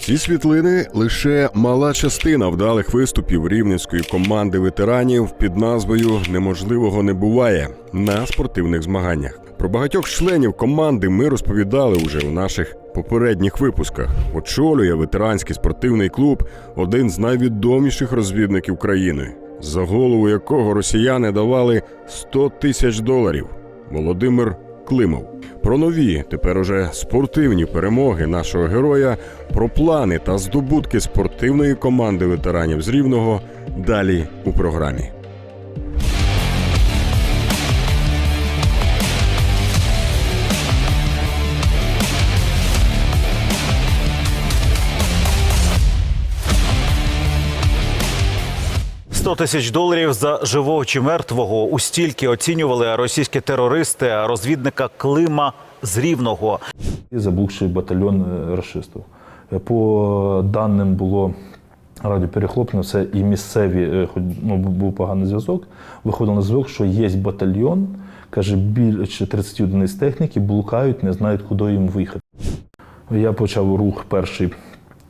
Ці світлини лише мала частина вдалих виступів рівненської команди ветеранів під назвою Неможливого не буває на спортивних змаганнях. Про багатьох членів команди ми розповідали уже у наших попередніх випусках. Очолює ветеранський спортивний клуб один з найвідоміших розвідників країни, за голову якого росіяни давали 100 тисяч доларів. Володимир Климов. Про нові, тепер уже спортивні перемоги нашого героя, про плани та здобутки спортивної команди ветеранів з Рівного далі у програмі. – 100 тисяч доларів за живого чи мертвого. У стільки оцінювали російські терористи розвідника Клима з Рівного. і батальйон е, рашистів. Е, По даним було радіоперехоплення, це і місцеві, е, хоч ну, був- поганий зв'язок. Виходив на зв'язок, що є батальйон, каже, більше 30 одиниць техніки блукають, не знають, куди їм виїхати. Я почав рух перший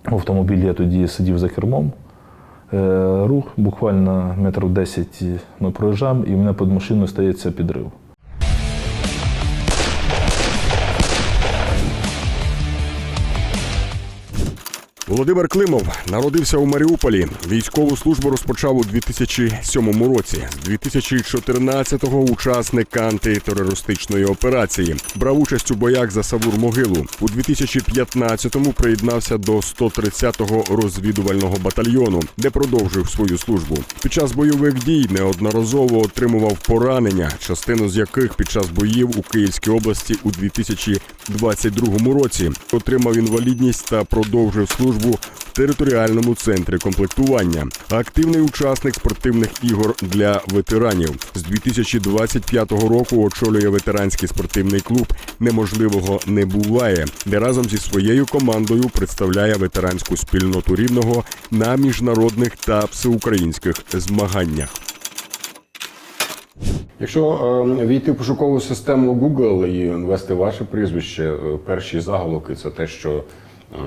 в автомобілі, я тоді сидів за кермом. Е, Рух буквально метрів 10 ми проїжджаємо, і в мене під машиною стається підрив. Володимир Климов народився у Маріуполі. Військову службу розпочав у 2007 році. З 2014-го учасник антитерористичної операції. Брав участь у боях за Савур Могилу. У 2015-му приєднався до 130-го розвідувального батальйону, де продовжив свою службу. Під час бойових дій неодноразово отримував поранення, частину з яких під час боїв у Київській області у 2022 році отримав інвалідність та продовжив службу в територіальному центрі комплектування. Активний учасник спортивних ігор для ветеранів з 2025 року очолює ветеранський спортивний клуб Неможливого не буває, де разом зі своєю командою представляє ветеранську спільноту рівного на міжнародних та всеукраїнських змаганнях. Якщо е, війти в пошукову систему Google і ввести ваше прізвище, е, перші заголовки це те, що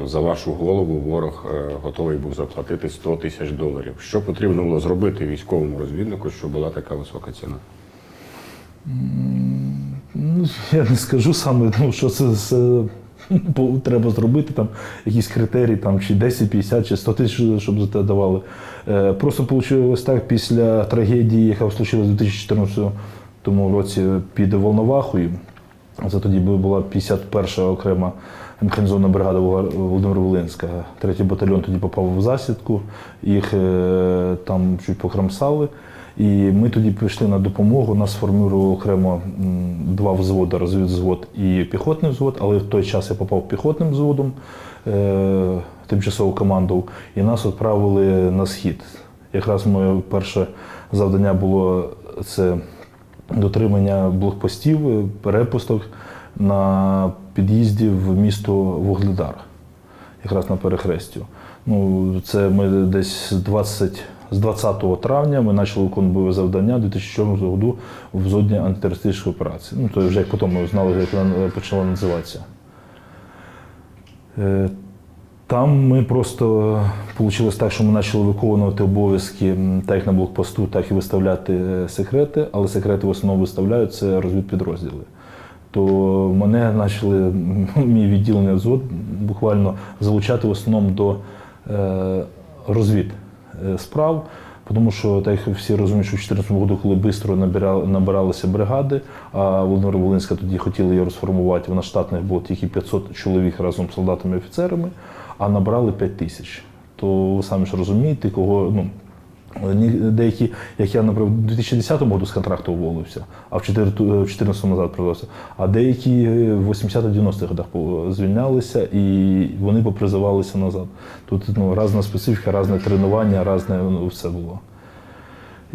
за вашу голову ворог е, готовий був заплатити 100 тисяч доларів. Що потрібно було зробити військовому розвіднику, щоб була така висока ціна? Ну, я не скажу саме, ну, що це, це треба зробити, там якісь критерії, там, чи 10, 50, чи 100 тисяч, щоб за це давали. Е, просто вийшло так після трагедії, яка случилась у 2014 році під Волновахою. Це тоді була 51-ша окрема механізована бригада Володимира Волинська. Третій батальйон тоді попав в засідку, їх е, там чуть покрамсали. І ми тоді пішли на допомогу. Нас сформували окремо два взводи, розвідвзвод і піхотний взвод, але в той час я попав піхотним взводом, е, тимчасово команду, і нас відправили на схід. Якраз моє перше завдання було це дотримання блокпостів, е, перепусток на під'їзді в місто Вугледар, якраз на перехрестю. Ну, це ми десь з 20, з 20 травня ми почали виконувати завдання у 2007 році в зоні антитерористичної операції. Ну, то вже як потім ми знали, як вона почала називатися. Е, Там ми просто вийшло так, що ми почали виконувати обов'язки так на блокпосту, так і виставляти е, секрети, але секрети в основному виставляють це розвідпідрозділи. То мене почали мій відділення взвод буквально залучати в основному до е, розвід е, справ. Тому що, так як всі розуміють, що в 2014 році, коли швидко набирали, набиралися бригади, а Володимир Волинська тоді хотіли її розформувати, вона штатних було тільки 500 чоловік разом з солдатами і офіцерами, а набрали 5 тисяч. То ви самі ж розумієте, кого ну. Деякі, як я, наприклад, у 2010 році з контракту уволився, а в 2014 назад продався. А деякі в 80-90-х годах звільнялися і вони попризивалися назад. Тут ну, різна специфіка, різне тренування, різне ну, все було.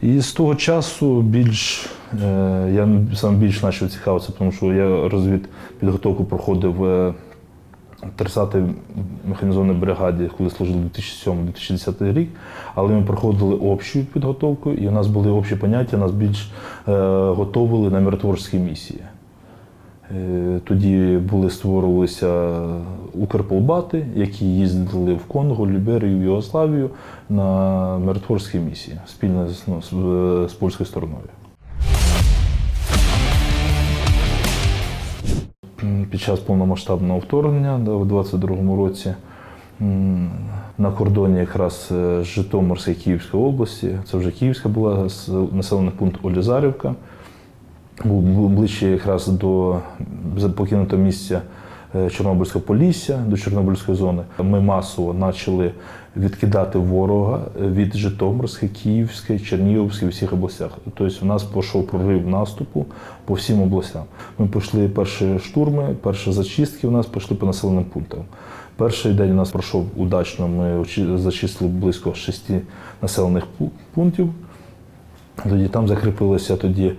І з того часу більш е, я сам більш почав цікавитися, тому що я розвід підготовку проходив е, в 30-й механізованій бригаді, коли служив 2007-2010 рік, але ми проходили общу підготовку, і у нас були общі поняття, нас більш е, готовили на миротворчі місії. Е, Тоді були створювалися Укрполбати, які їздили в Конго, Ліберію, Югославію на миротворські місії спільно ну, з, з польською стороною. Під час повномасштабного вторгнення да, у 22-му році на кордоні якраз е, Житомирської Київської області, це вже Київська була населений пункт Олізарівка, був ближче якраз до покинутого місця Чорнобильського Полісся, до Чорнобильської зони. Ми масово почали відкидати ворога від Житомирської, Київської, Чернігівської, всіх областях. Тобто у нас пішов прорив наступу по всім областям. Ми пішли перші штурми, перші зачистки у нас пішли по населеним пунктам. Перший день у нас пройшов удачно. Ми зачистили близько шести населених пунктів. Тоді там закріпилися тоді е,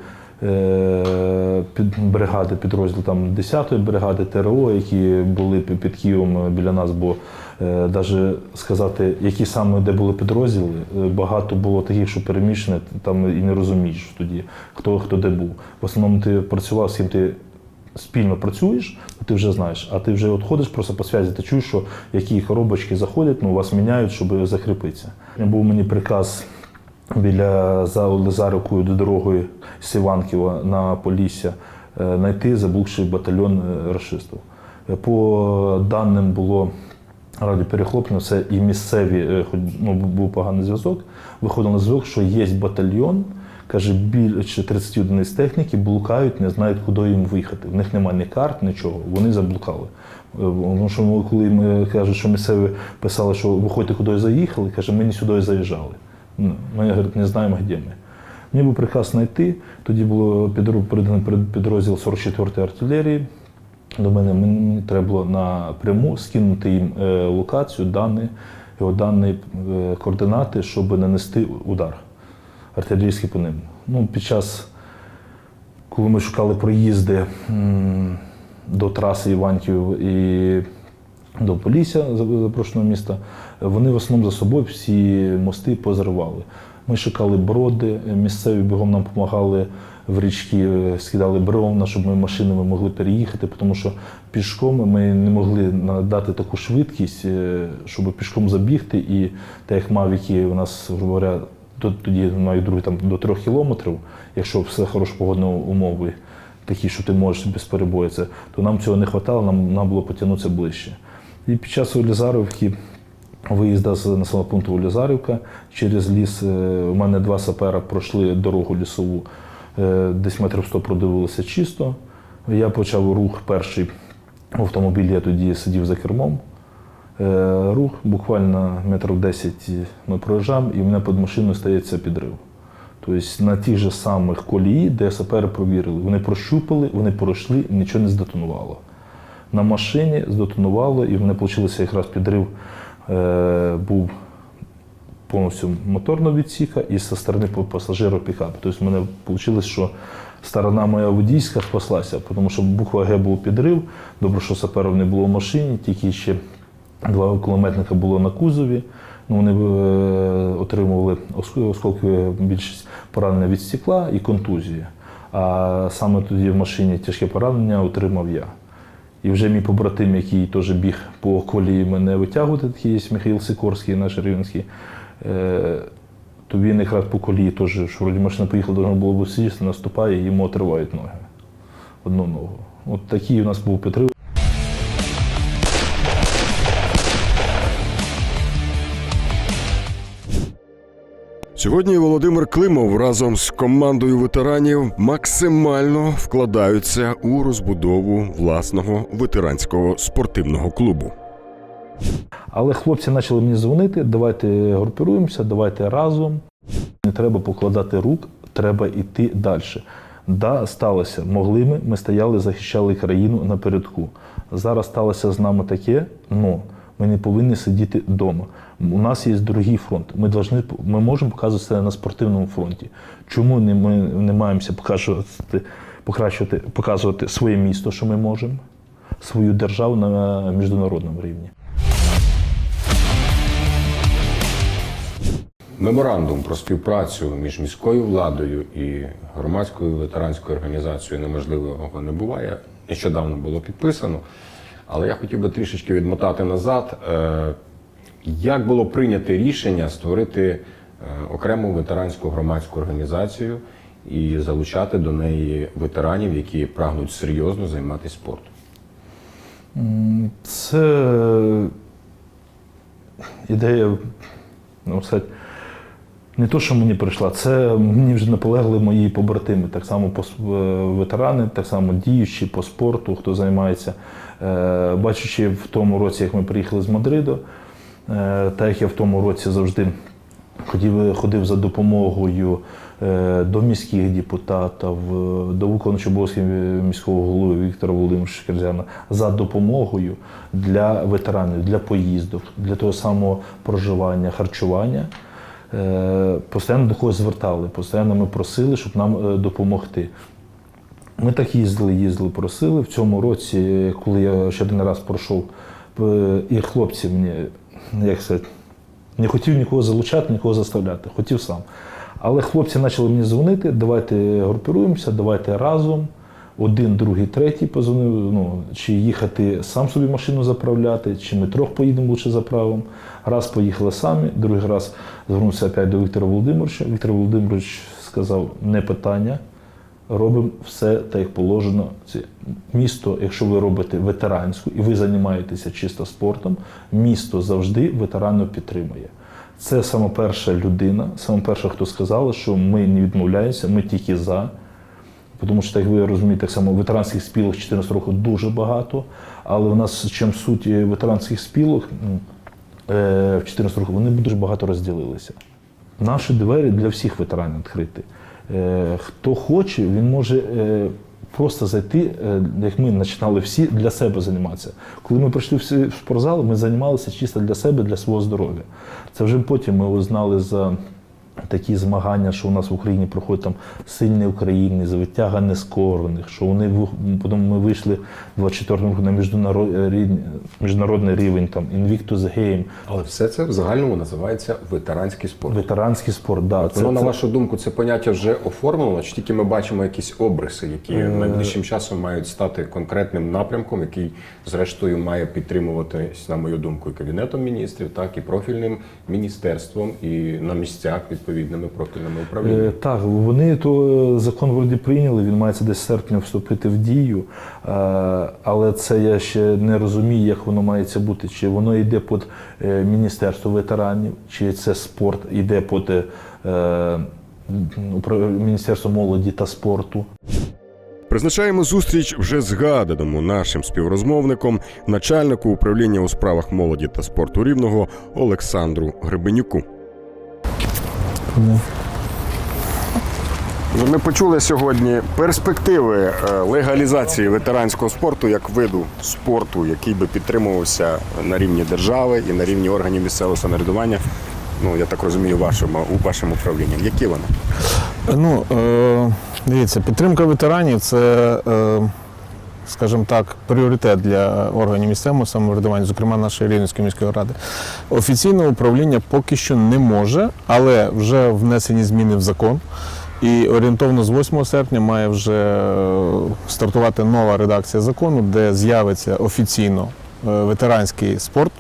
під бригади, підрозділ там 10-ї бригади ТРО, які були під Києвом е, біля нас, бо е, навіть сказати, які саме де були підрозділи, е, багато було таких, що переміщені, там і не розумієш тоді, хто хто де був. В основному ти працював з ким ти спільно працюєш, ти вже знаєш, а ти вже от ходиш просто по связі, ти чуєш, що які коробочки заходять, ну вас міняють, щоб закріпитися. Був мені приказ біля за Лизарівкою до дорогою з Іванківа на Полісся е, знайти заблукший батальйон е, рашистів. Е, По даним було радіоперехоплення, це і місцеві, ну, був поганий зв'язок. Виходив на зв'язок, що є батальйон, каже, більше 30 одиниць техніки блукають, не знають, куди їм виїхати. В них немає ні карт, нічого. Вони заблукали. Тому що коли ми кажуть, що місцеві писали, що виходьте куди заїхали, каже, ми не сюди заїжджали. Ну, Ми говорить, не знаємо, де ми. Мені був приказ знайти. Тоді було під- підрозділ 44-ї артилерії. До мене мені треба було напряму скинути їм е, локацію, дані, його дані е, координати, щоб нанести удар артилерійський по ним. Ну, під час, коли ми шукали проїзди до траси Іванків і до Полісся, запрошеного міста, вони в основному за собою всі мости позривали. Ми шукали броди, місцеві бігом нам допомагали в річки, е, скидали бревна, щоб ми машинами могли переїхати, тому що пішком ми не могли надати таку швидкість, е, щоб пішком забігти. І так як мавіки у нас, говоря, то- тоді навіть другі там до трьох кілометрів, якщо все хороші погодні умови, такі, що ти можеш без перебою це, то нам цього не вистачало, нам, нам було потягнутися ближче. І під час Олізарівки, виїзду з населеного пункту Олізарівка, через ліс е, у мене два сапера пройшли дорогу лісову, е, десь метрів 100 продивилися чисто. Я почав рух перший в автомобілі, я тоді сидів за кермом. Е, Рух буквально метрів 10 ми проїжджаємо, і в мене під машиною стається підрив. Тобто на тих же самих колії, де сапери провірили, вони прощупали, вони пройшли, нічого не здетонувало. На машині здетонувало, і в мене вийшло якраз підрив був повністю моторного відсіка і зі сторони пасажирів пікапу. Тобто в мене вийшло, що сторона моя водійська спаслася, тому що буква Г був підрив. Добре, що саперів не було в машині, тільки ще два кулеметника було на кузові. Ну, вони е, отримували оск- осколкові більшість поранення від стекла і контузії. А саме тоді в машині тяжке поранення отримав я. І вже мій побратим, який теж біг по колії мене витягувати, такий є Михайло Сикорський, наш рівненський, е, то він якраз по колії теж, що вроді машина поїхала, должна було б сісти, наступає, йому отривають ноги. Одну ногу. От такий у нас був підрив. Сьогодні Володимир Климов разом з командою ветеранів максимально вкладаються у розбудову власного ветеранського спортивного клубу. Але хлопці почали мені дзвонити, давайте групіруємося, давайте разом. Не треба покладати рук, треба йти далі. Да, сталося. Могли ми, ми стояли, захищали країну напередку. Зараз сталося з нами таке, але ми не повинні сидіти вдома. У нас є другий фронт. Ми, должны, ми можемо показувати себе на спортивному фронті. Чому не, ми не маємося показувати, покращувати, показувати своє місто, що ми можемо, свою державу на міжнародному рівні? Меморандум про співпрацю між міською владою і громадською ветеранською організацією неможливого не буває. Нещодавно було підписано. Але я хотів би трішечки відмотати назад. Е, Як було прийнято рішення створити е, окрему ветеранську громадську організацію і залучати до неї ветеранів, які прагнуть серйозно займатися спортом? Це ідея, ну, сказати, не то, що мені прийшла, це мені вже наполегли мої побратими, так само е, ветерани, так само діючі по спорту, хто займається. Е, Бачачи в тому році, як ми приїхали з Мадриду, е, так як я в тому році завжди ходив, ходив за допомогою е, до міських депутатів, е, до виконуючого обов'язків міського голови Віктора Володимировича Шкерзяна за допомогою для ветеранів, для поїздок, для того самого проживання, харчування. Е, Постійно до когось звертали, постійно ми просили, щоб нам е, допомогти. Ми так їздили, їздили, просили. В цьому році, коли я ще один раз пройшов, е, і хлопці мені, як сказати, не хотів нікого залучати, нікого заставляти, хотів сам. Але хлопці почали мені дзвонити, давайте групіруємося, давайте разом. Один, другий, третій позвонив, ну, чи їхати сам собі машину заправляти, чи ми трьох поїдемо лучше заправимо. Раз поїхали самі, другий раз звернувся опять до Віктора Володимировича. Віктор Володимирович сказав, не питання, робимо все так, як положено. Це місто, якщо ви робите ветеранську і ви займаєтеся чисто спортом, місто завжди ветеранів підтримує. Це саме перша людина, саме перша, хто сказала, що ми не відмовляємося, ми тільки за. Тому що, як ви розумієте, так само ветеранських спілок 14 років дуже багато, але в нас чим суть е, ветеранських спілок е, в 14 років вони дуже багато розділилися. Наші двері для всіх ветеранів відкриті. Е, Хто хоче, він може е, просто зайти, е, як ми починали всі, для себе займатися. Коли ми прийшли всі в спортзал, ми займалися чисто для себе, для свого здоров'я. Це вже потім ми узнали за такі змагання, що у нас в Україні проходять там сильні України, витяга нескорених, що вони потім ми вийшли в 24-му році на міжнародний, міжнародний рівень, там Invictus Game, Але все це в загальному називається ветеранський спорт. ветеранський спорт. Да, Воно, на вашу думку, це поняття вже оформлено, чи тільки ми бачимо якісь обриси, які найближчим часом мають стати конкретним напрямком, який, зрештою, має підтримуватись, на мою думку, і Кабінетом міністрів, так і профільним міністерством, і на місцях відповідними профільними Е, управліннями. Так, вони то е, закон вроді прийняли, він мається десь в серпні вступити в дію. Е, Але це я ще не розумію, як воно мається бути. Чи воно йде під Міністерство ветеранів, чи це спорт йде під Міністерство молоді та спорту. Призначаємо зустріч вже згаданому нашим співрозмовником, начальнику управління у справах молоді та спорту рівного Олександру Гребенюку. Ну, Ми почули сьогодні перспективи е, легалізації ветеранського спорту як виду спорту, який би підтримувався на рівні держави і на рівні органів місцевого самоврядування. Ну я так розумію, вашому у вашим управлінням. Які вони? Ну, е, дивіться, підтримка ветеранів це, е, скажімо так, пріоритет для органів місцевого самоврядування, зокрема нашої Рівненської міської ради. Офіційне управління поки що не може, але вже внесені зміни в закон. І орієнтовно з 8 серпня має вже е, стартувати нова редакція закону, де з'явиться офіційно е, ветеранський спорт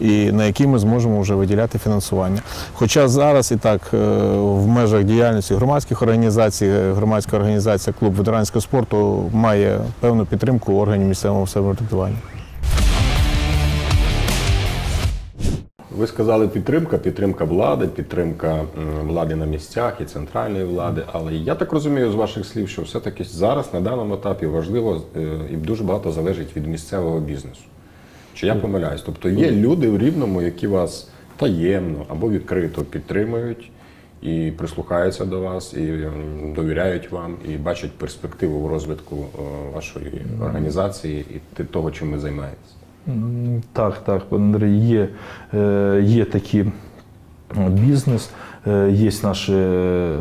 і на який ми зможемо вже виділяти фінансування. Хоча зараз і так е, в межах діяльності громадських організацій, е, громадська організація клуб ветеранського спорту має певну підтримку органів місцевого самоврядування. Ви сказали підтримка, підтримка влади, підтримка влади на місцях і центральної влади. Але я так розумію з ваших слів, що все-таки зараз на даному етапі важливо е, і дуже багато залежить від місцевого бізнесу. Чи я помиляюсь? Тобто є люди в Рівному, які вас таємно або відкрито підтримують і прислухаються до вас, і довіряють вам, і бачать перспективу в розвитку е, вашої організації і того, чим ви займаєтесь. Так, так, Андрій, є, е, є такі е, бізнес, е, є наші, е,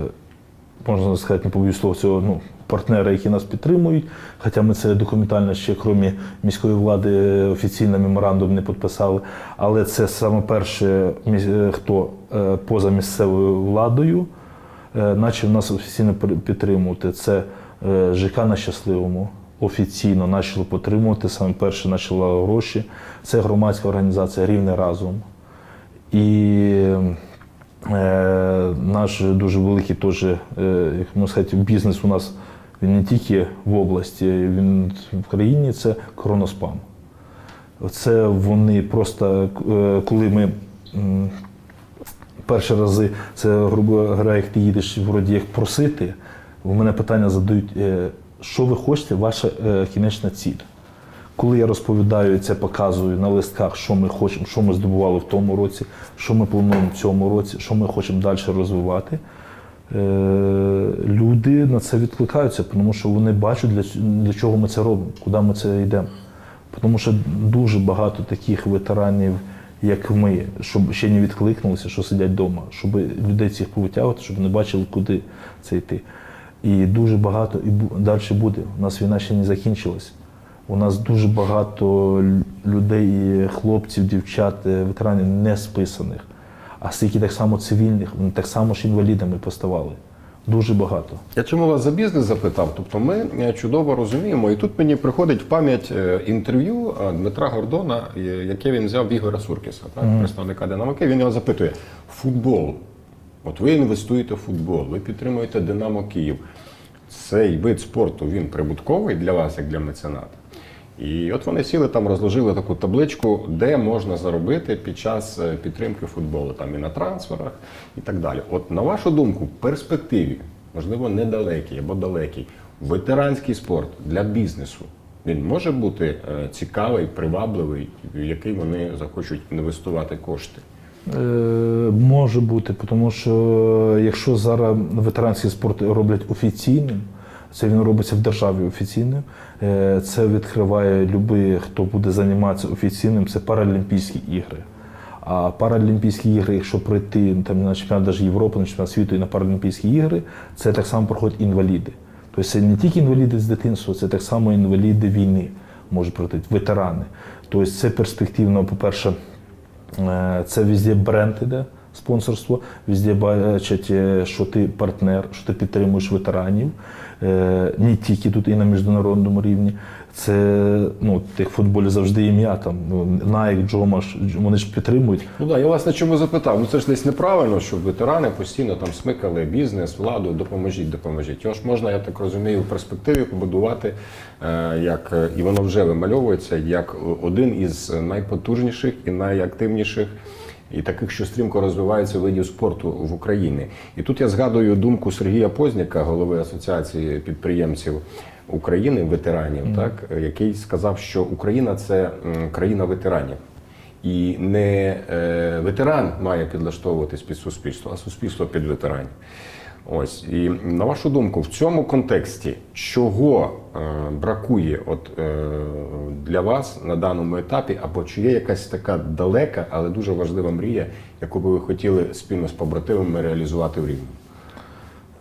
можна сказати, не побоюсь слова цього, ну, партнери, які нас підтримують. Хоча ми це документально ще, крім міської влади, офіційно меморандум не підписали. Але це саме перше, е, хто е, поза місцевою владою е, почав нас офіційно підтримувати. Це е, ЖК на щасливому. Офіційно почали підтримувати. Саме перше почала гроші. Це громадська організація Рівне разом. І е, наш дуже великий теж, е, як можна сказати, бізнес у нас він не тільки в області, він в країні це Кроноспам. Це вони просто, е, коли ми перші рази, це, грубо говоря, як ти їдеш вроді як просити, в мене питання задають, е, що ви хочете, ваша е, кінечна ціль. Коли я розповідаю це, показую на листках, що ми хочемо, що ми здобували в тому році, що ми плануємо в цьому році, що ми хочемо далі розвивати, люди на це відкликаються, тому що вони бачать, для, для чого ми це робимо, куди ми це йдемо. Тому що дуже багато таких ветеранів, як ми, щоб ще не відкликнулися, що сидять вдома, щоб людей цих повитягувати, щоб вони бачили, куди це йти. І дуже багато, і далі буде. У нас війна ще не закінчилась. У нас дуже багато людей, хлопців, дівчат, е, ветеранів не списаних. А скільки так само цивільних, вони так само ж інвалідами поставали. Дуже багато. Я чому вас за бізнес запитав? Тобто ми е, чудово розуміємо, і тут мені приходить в пам'ять е, інтерв'ю е, Дмитра Гордона, яке він взяв в Ігоря Суркіса, так, представника Динамо Київ. Він його запитує: футбол. От ви інвестуєте в футбол, ви підтримуєте Динамо Київ. Цей вид спорту він прибутковий для вас, як для мецената. І от вони сіли там, розложили таку табличку, де можна заробити під час е, підтримки футболу, там і на трансферах, і так далі. От на вашу думку, в перспективі, можливо, недалекий або далекий, ветеранський спорт для бізнесу. Він може бути е, цікавий, привабливий, в який вони захочуть інвестувати кошти. Е, може бути, тому що якщо зараз ветеранський спорт роблять офіційним, це він робиться в державі офіційним. е, Це відкриває любий, хто буде займатися офіційним, це Паралімпійські ігри. А Паралімпійські ігри, якщо прийти там, на чемпіонат Європи, на чемпіонат світу і на Паралімпійські ігри, це так само проходять інваліди. Тобто це не тільки інваліди з дитинства, це так само інваліди війни можуть пройти, ветерани. Тобто це перспективно, по-перше, Е, Це везде бренд іде, спонсорство, везде бачать, е, що ти партнер, що ти підтримуєш ветеранів, не тільки тут і на міжнародному рівні. Це ну, як в футболі завжди ім'я, там ну, Nike, Джомаш, вони ж підтримують. Ну так, я вас на чому запитав. Ну це ж десь неправильно, щоб ветерани постійно там смикали бізнес, владу, допоможіть, допоможіть. Його ж можна, я так розумію, в перспективі побудувати, е, як і воно вже вимальовується, як один із найпотужніших і найактивніших. І таких, що стрімко розвиваються видів спорту в Україні. І тут я згадую думку Сергія Позняка, голови Асоціації підприємців України, ветеранів, так, який сказав, що Україна це країна ветеранів. І не е, ветеран має підлаштовуватись під суспільство, а суспільство під ветеранів. Ось і на вашу думку, в цьому контексті чого е, бракує от, е, для вас на даному етапі, або чи є якась така далека, але дуже важлива мрія, яку би ви хотіли спільно з побратимами реалізувати в Рівному?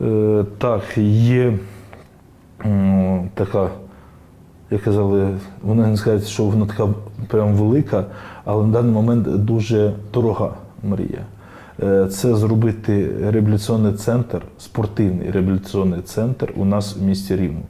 Е, Так, є м, така, як казали, вони не скажуть, що вона така прям велика, але на даний момент дуже дорога мрія. Е, Це зробити реабілітаційний центр, спортивний реабілітаційний центр у нас в місті Рівно.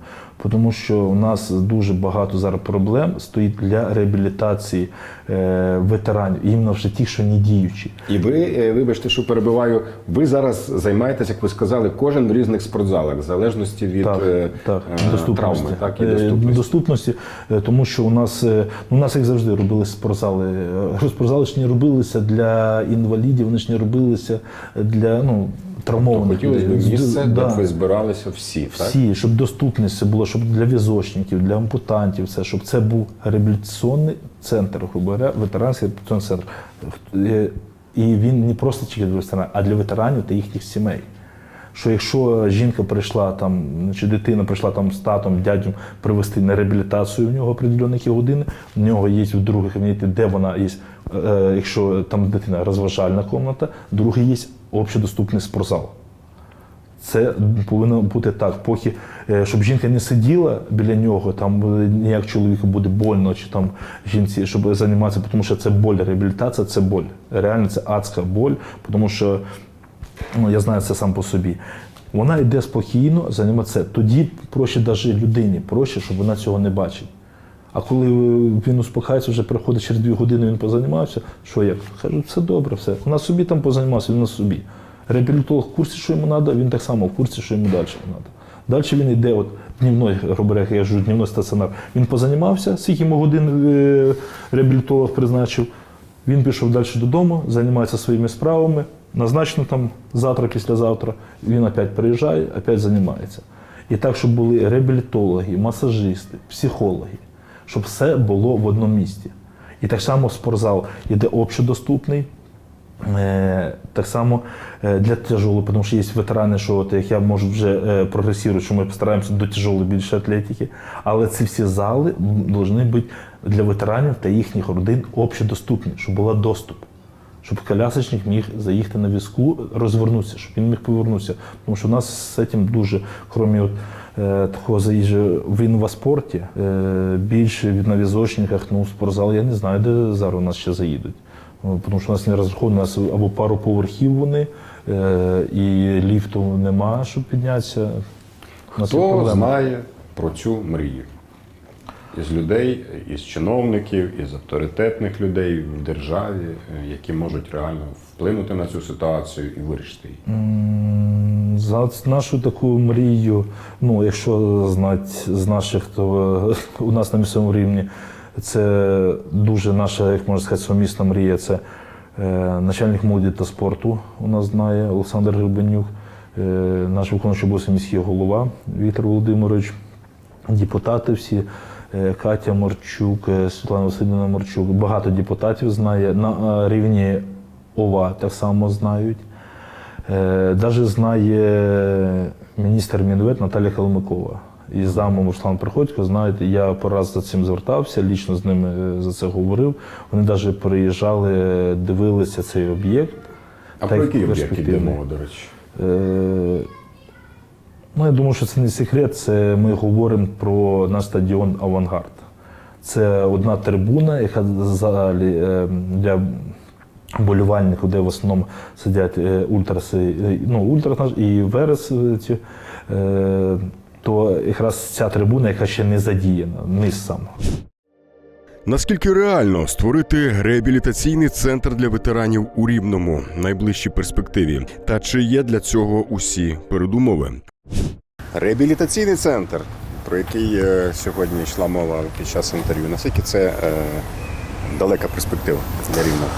Тому що у нас дуже багато зараз проблем стоїть для реабілітації е, ветеранів, іменно вже ті, що не діючі. І ви, е, вибачте, що перебиваю, ви зараз займаєтесь, як ви сказали, кожен в різних спортзалах, в залежності від так, е, так, е, доступності. травми, так і доступності. доступності, тому що у нас, ну, у нас як завжди робили спортзали. Спортзали ж не робилися для інвалідів, вони ж не робилися для ну, травмованих Хотілося б місце, Да. де ви збиралися всі, так? Всі, щоб доступність це було, щоб для візочників, для ампутантів, це, щоб це був реабілітаційний центр, грубо говоря, ветеранський реабілітаційний центр. Е, І він не просто тільки для ветеранів, а для ветеранів та їхніх сімей. Що якщо жінка прийшла там, чи дитина прийшла там з татом, дядьком привезти на реабілітацію в нього определені години, в нього є в другому кабінеті, де вона є, е, якщо там дитина розважальна кімната, другий є общедоступний спортзал. Це повинно бути так, поки е, щоб жінка не сиділа біля нього, там ніяк чоловіку буде больно, чи там жінці, щоб займатися, тому що це боль. Реабілітація це боль. Реально це адська боль, тому що ну, я знаю це сам по собі. Вона йде спокійно, займається. Тоді проще навіть людині, проще, щоб вона цього не бачить. А коли він успокається, вже приходить через дві години, він позанімався, що як? Кажуть, все добре, все. На собі там позанімався, він на собі. Реабілітолог в курсі, що йому треба, він так само в курсі, що йому далі треба. Далі він йде, от днівной, грубо я кажу, днівний стаціонар. Він позанімався, скільки йому годин е, реабілітолог призначив. Він пішов далі додому, займається своїми справами. Назначено там завтра, післязавтра. Він опять приїжджає, опять займається. І так, щоб були реабілітологи, масажисти, психологи, щоб все було в одному місці. І так само спортзал іде общодоступний. Е, Так само е, для тяжелої, тому що є ветерани, що от, як я можу вже е, прогресувати, що ми постараємося до тяжелої більше атлетики. Але ці всі зали повинні бути для ветеранів та їхніх родин общодоступні, щоб був доступ. Щоб колясочник міг заїхати на візку, розвернутися, щоб він міг повернутися. Тому що у нас з цим дуже, крім от, такого заїжджу в інваспорті, е, більше на візочниках, ну, спортзал, я не знаю, де зараз у нас ще заїдуть. Ну, Тому що у нас не розраховано, у нас або пару поверхів вони, е, і ліфту нема, щоб піднятися. У нас Хто знає про цю мрію? Із людей, із чиновників, із авторитетних людей в державі, е, які можуть реально вплинути на цю ситуацію і вирішити її. За нашу таку мрію, ну якщо знати з наших, то е, у нас на місцевому рівні це дуже наша, як можна сказати, сумісна мрія. Це е, начальник молоді та спорту у нас знає Олександр Гребенюк, е, наш виконуючий обов'язки міський голова Віктор Володимирович, депутати всі. Катя Морчук, Світлана Васильівна Морчук. Багато депутатів знає. На рівні ОВА так само знають. Е, Даже знає міністр Мінвет Наталя Калмикова. І з замом Руслан Приходько, знаєте, я по раз за цим звертався, лічно з ними е, за це говорив. Вони навіть приїжджали, дивилися цей об'єкт. А про який об'єкт йде мова, до речі? Е, Ну, я думаю, що це не секрет. Це ми говоримо про наш стадіон Авангард. Це одна трибуна, яка взагалі е, для болівальників, де в основному сидять е, ультраси, е, ну, ультрас і верес. е, ці, То якраз ця трибуна, яка ще не задіяна, низ сам. Наскільки реально створити реабілітаційний центр для ветеранів у Рівному в найближчій перспективі? Та чи є для цього усі передумови? Реабілітаційний центр, про який сьогодні йшла мова під час інтерв'ю, наскільки це е, далека перспектива для рівного?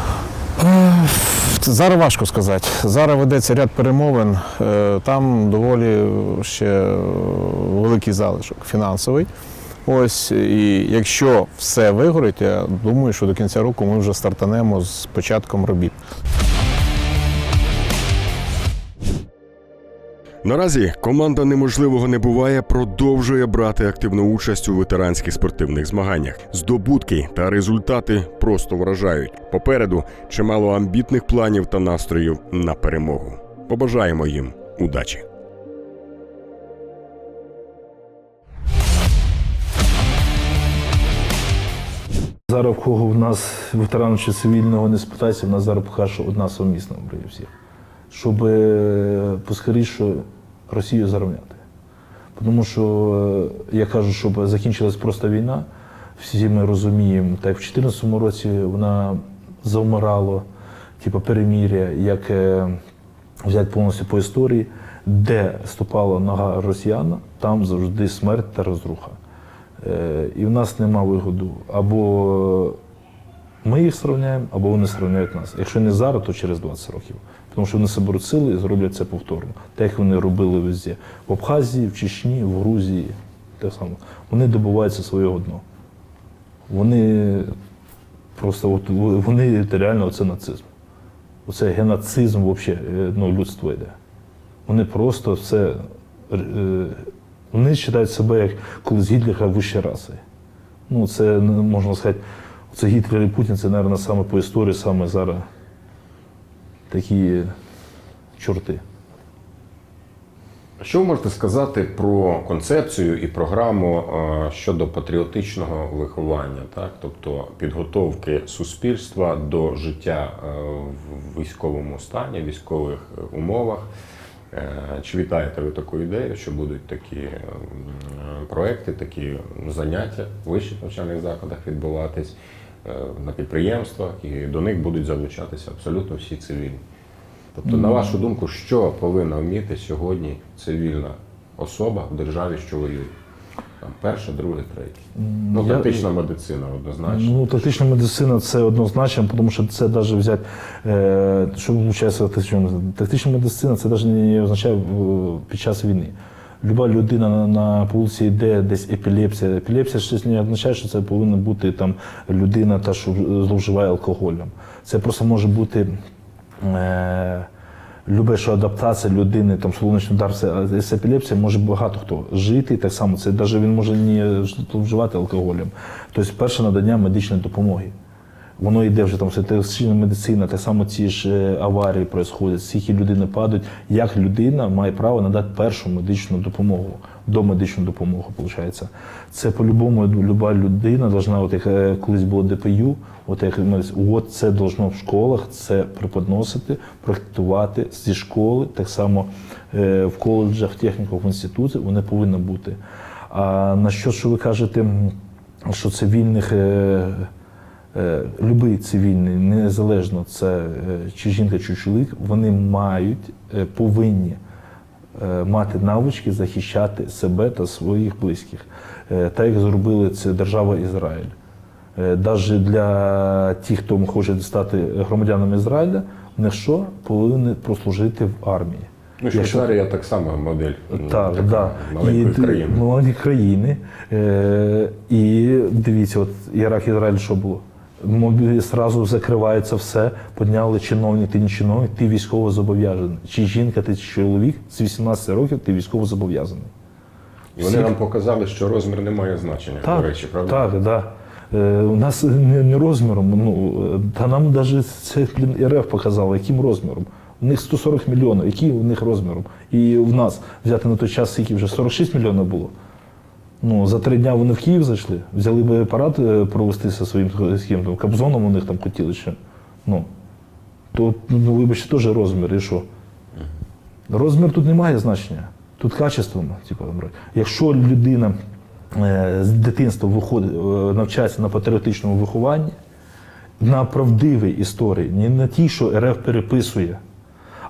Зараз важко сказати. Зараз ведеться ряд перемовин. Е, Там доволі ще великий залишок фінансовий. Ось, і якщо все вигорить, я думаю, що до кінця року ми вже стартанемо з початком робіт. Наразі команда неможливого не буває продовжує брати активну участь у ветеранських спортивних змаганнях. Здобутки та результати просто вражають. Попереду чимало амбітних планів та настроїв на перемогу. Побажаємо їм удачі! Зараз в кого в нас ветерану чи цивільного не спитається, в нас зараз поки що одна сумісна мрія всіх. Щоб е, поскоріше Росію зарівняти. Тому що е, я кажу, щоб закінчилась просто війна, всі ми розуміємо, так в 2014 році вона завмирала, типу перемір'я, як е, взяти повністю по історії, де ступала нога росіяна, там завжди смерть та розруха. Е, І в нас нема вигоду. Або ми їх сравняємо, або вони сравняють нас. Якщо не зараз, то через 20 років. Тому що вони соберуть сили і зроблять це повторно. Так як вони робили везде. В Абхазії, в Чечні, в Грузії. Так само. Вони добуваються свого дно. Вони просто от, вони реально це нацизм. Оце геноцизм взагалі, ну, людство йде. Вони просто все. е, Вони вважають себе як колись Гітлер як вища раса. Ну, це можна сказати, це Гітлер і Путін, це, мабуть, саме по історії, саме зараз такі чорти. Що ви можете сказати про концепцію і програму е, щодо патріотичного виховання, так? тобто підготовки суспільства до життя е, в військовому стані, військових е, умовах? Чи вітаєте ви таку ідею, що будуть такі проекти, такі заняття в вищих навчальних закладах відбуватись на підприємствах, і до них будуть залучатися абсолютно всі цивільні? Тобто, на вашу думку, що повинна вміти сьогодні цивільна особа в державі, що воює? Там перша, друга, третя. Ну, тактична медицина однозначно. Ну, тактична медицина це однозначно, тому що це навіть взяти, е, що виходить тактична медицина. Це навіть не означає е, під час війни. Люба людина на, на йде десь епілепсія. Епілепсія щось не означає, що це повинна бути там людина, та що зловживає алкоголем. Це просто може бути. Е, Любе, що адаптація людини, там солонечний удар, це з епілепсією може багато хто жити. Так само це навіть він може не вживати алкоголем. Тобто перше надання медичної допомоги. Воно йде вже там все ситуаційна медицина, так само ці ж е, аварії происходять, скільки людини падають. Як людина має право надати першу медичну допомогу, домедичну допомогу, виходить. Це по-любому люба людина должна, от як е, колись було ДПЮ, от як ми- от це должно в школах це преподносити, практикувати зі школи, так само е, в коледжах, в техніках, в інституті вони повинні бути. А на що, що ви кажете, що цивільних. Е, Любий цивільний, незалежно це е, чи жінка, чи чоловік, вони мають, е, повинні мати навички захищати себе та своїх близьких, так як зробили це держава Ізраїль. Навіть для тих, хто хоче стати громадянами Ізраїля, не що повинні прослужити в армії. Ну, Якщо- Швейцарія так само модель так, така, да. маленької і, країни. Маленькі країни. І дивіться, от Ірак, Ізраїль, що було? Зразу закривається все, підняли чиновник, ти не чиновник, ти військово зобов'язаний. Чи жінка, ти чи чоловік з 18 років ти військово зобов'язаний. І вони нам показали, що розмір не має значення, до речі, правда? Так, так. Е, у нас не, не розміром, ну, е, та нам навіть це РФ показало, яким розміром. У них 140 мільйонів, який у них розміром. І в нас взяти на той час, скільки вже 46 мільйонів було. Ну, за три дня вони в Київ зайшли, взяли би парад е, провести зі своїм там, Кобзоном у них там хотіли ще. Ну, то, ну, вибачте, теж розмір, і що? Розмір тут не має значення. Тут качество, типу. Якщо людина е, з дитинства виходить, е, навчається на патріотичному вихованні, на правдивій історії, не на тій, що РФ переписує,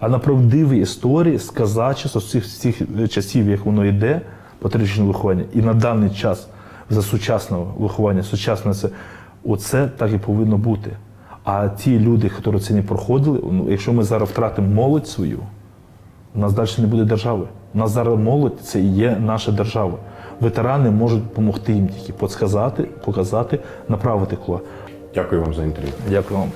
а на правдивій історії з казачества, з цих, з цих часів, як воно йде, патріотичне виховання, і на даний час за сучасного виховання, сучасне це, оце так і повинно бути. А ті люди, які це не проходили, ну, якщо ми зараз втратимо молодь свою, у нас далі не буде держави. У нас зараз молодь це і є наша держава. Ветерани можуть допомогти їм тільки підсказати, показати, направити кула. Дякую вам за інтерв'ю. Дякую вам.